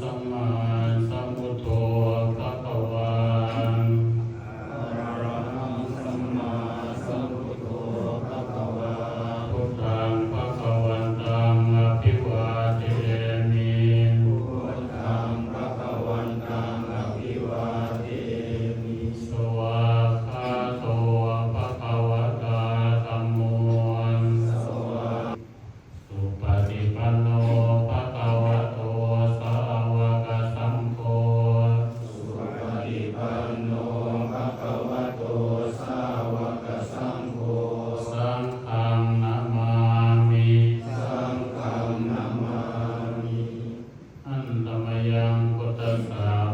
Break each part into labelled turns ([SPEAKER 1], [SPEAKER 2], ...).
[SPEAKER 1] สัมมาสัมพุทโธ ยังพุทธัสสะภะคะว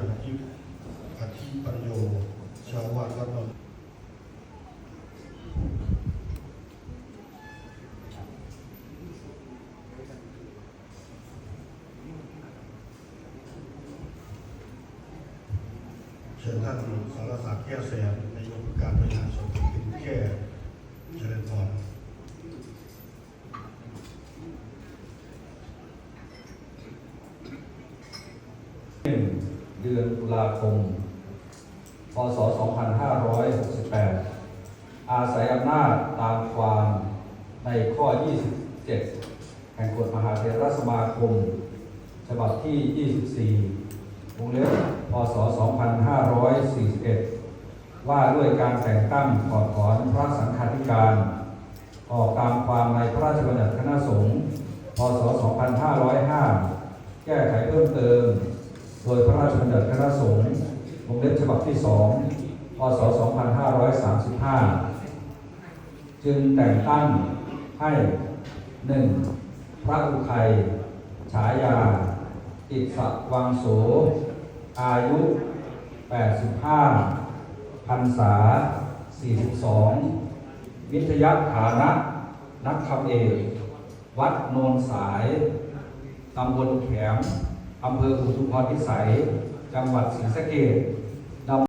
[SPEAKER 1] ารสุริ
[SPEAKER 2] ยาทิอธิปัญโยชาววัดวัดนนท์เชิญท่านสารศักดิ์แก้วแสนในายกการบริหารส่วนตำบลแค่เจริญพร
[SPEAKER 3] หนึ่งเดือนตุลาคม พศ 2568 อาศัยอำนาจตามความในข้อ 27 แห่งกฎมหาเถรสมาคม ฉบับที่ 24 วงเล็บ พศ 2541 ว่าด้วยการแต่งตั้งถอดถอนพระสังฆาธิการ ออกตามความในพระราชบัญญัติคณะสงฆ์ พศ 2505 แก้ไขเพิ่มเติม โดยพระราชบัญญัติคณะสงฆ์วงเล็บฉบับที่2พศ 2535 จึงแต่งตั้งให้ 1. พระอุทัยฉายา ติสวังโส อายุ 85พรรษา 42 วิทยาฐานะ นักคำเอก วัดโนนสาย ตำบลแขม อำเภออุทุมพรพิสัย จังหวัดศรีสะเกษ